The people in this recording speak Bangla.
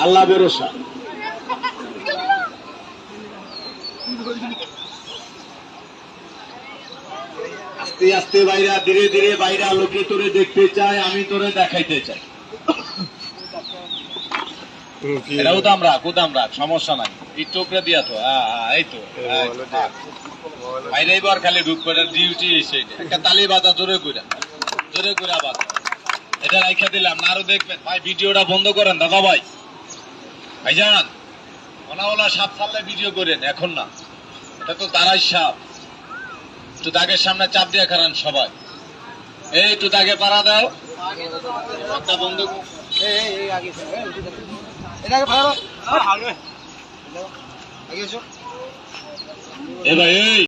আল্লাহ ভরসা। আস্তে আস্তে বাইরা ধীরে ধীরে বাইরা লোকে তোরে দেখতে চায় আমি তোরে দেখাইতে চাই। এটা সমস্যা নাই। দিয়া তো হ্যাঁ, হ্যাঁ, হ্যাঁ, খালি ঢুক করে বাজা জোরে জোরে বাজা এটা দিলাম আরও দেখবেন। ভাই ভিডিওটা বন্ধ করেন দাদা ভাই। ভাইজান ওনা ওলা সাপ ফাললে ভিডিও করেন এখন না। এটা তো তারাই সাপ। একটু দাগের সামনে চাপ দিয়ে খারান সবাই। এই একটু দাগে পাড়া দাও। একটা বন্ধু এ ভাই এই।